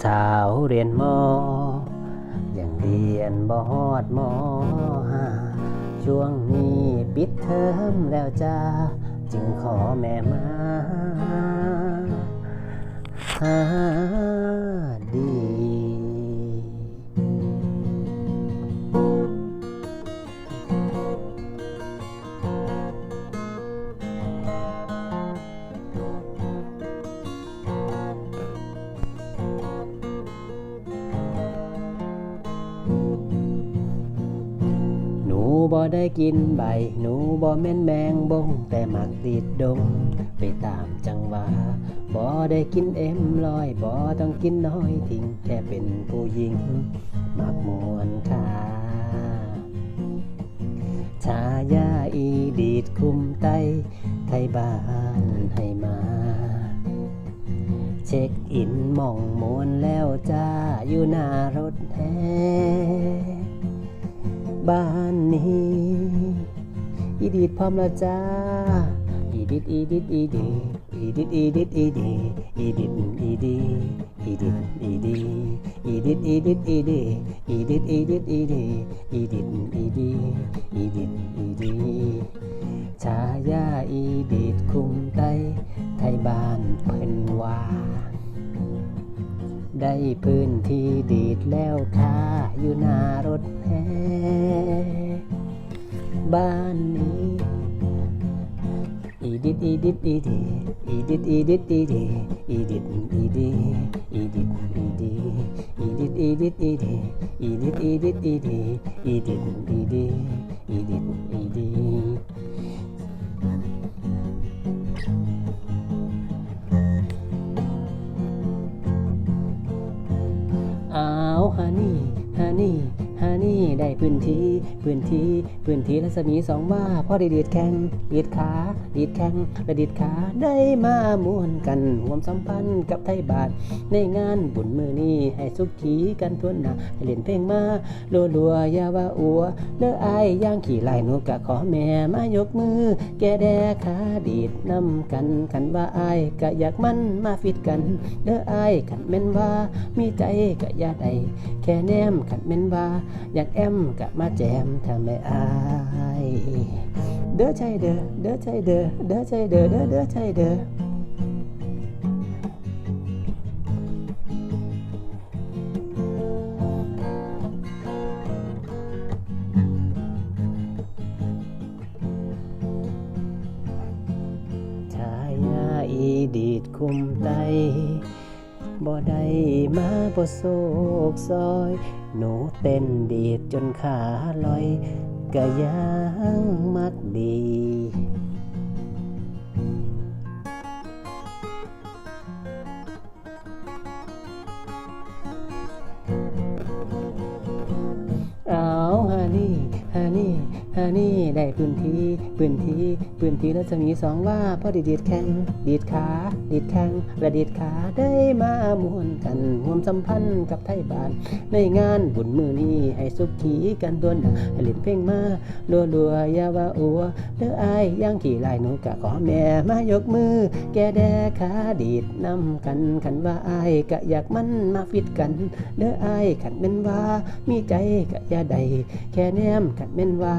สาวเรียนมอยังเรียนบ่ฮอดมอห้าช่วงนี้ปิดเทอมแล้วจ้า จึงขอแม่มาหา บ่ได้กินใบ หนูบ่แม่นแมงบง แต่มักติดดง ไปตามจังหวะบ่ได้กินเอ็มลอยบ่ต้องกินน้อยทิ้งแค่เป็นผู้หญิง มักมวนค่าชายาอีดีดคุมไต ไทยบ้านให้มา เช็คอินมองมวนแล้วจ้า อยู่หน้ารถแฮบ้า นี้อีดิดพร้อมแล้วจ้าอีดิดอีดิดอีดีอีดิดอีดิดอีดีอีดิดอีดีอีดิดอีดีอีดิดอีดิดอีดีอีดิดอีดิดอีดีอีดิดอีดีอีดิดอีดีชายาอีดิดคุมไตไทยบ้านเพิ่นว่า ได้พื้นที่ดีดแล้วค่ะอยู่หน้ารถแห่บ้านนี้อีดิดอีดิดอีดีอีดิดอีดิดอีดีอีดิดอีดีอีดิดอีดีอีดิดอีดิดอีดีอีดิดอีดิดอีดีอีดิดอีดีอีดิดอีดี ฮานี่ได้พื้นที่พื้นที่พื้นที่รัศมีสองว่าพ่อได้ดีดแข้งดีดขาดีดแข้งและดีดขาได้มามวนกันหวมสัมพันธ์กับไทยบาท ในงานบุญมือนี้ให้สุขีกันทวนหนาให้เล่นเพลงมาลัวลัวยาว่าอัวเด้ออายย่างขี่ไลหนูกะขอแม่มายกมือ แกแดขาดีดนำกันขันว่าอายกะอยากมันมาฟิตกันเด้ออายขันแม่นว่ามีใจกะอย่าใดแค่แนมขันแม่นว่าอยากแอมกะมาแจมทำไม่อายเด้อใจเด้อเด้อใจเด้อเด้อใจเด้อเด้อเด้อใจเด้อชายอดีดคุมไต บ่ได้มาบ่โศกซอย หนูเต้นดีดจนขาลอยก็ยังมักดีเอาฮานี่ฮานี่ ฮานี่ได้พื้นที่พื้นที่พื้นที่รัศมีสองว่าพอดีดีดแข้งดีดขาดีดแข้งและดีดขาได้มามวนกันห่วมสัมพันธ์กับไทยบ้าน ในงานบุญมือนี้ให้สุขีกันตัวหนาให้เล่นเพลงมาลัวลัวๆยาว่าอัวเด้ออายย่างขี่ลายหนูกะขอแม่มายกมือ แกแดขาดีดนำกันขันว่าอายกะอยากมันมาฟิตกัน เด้ออายขันเป็นว่า มีใจกะอย่าใดแค่แนมขันเป็นว่า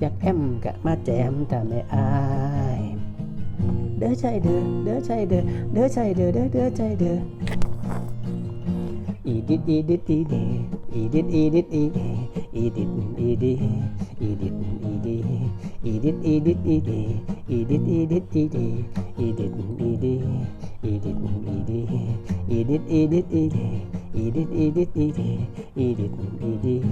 อยากแอมกะมาแจมแต่ไม่อายเด้อใจเด้อเด้อใจเด้อเด้อใจเด้อเด้อเด้อใจเด้ออีดิดอีดิดอีดีอีดิดอีดิดอีดีอีดิดอีดีอีดิดอีดีอีดิดอีดิดอีดีอีดิดอีดิดอีดีอีดิดอีดีอีดิดอีดีอีดิดอีดิดอีดี Eat it, eat it, eat it, eat.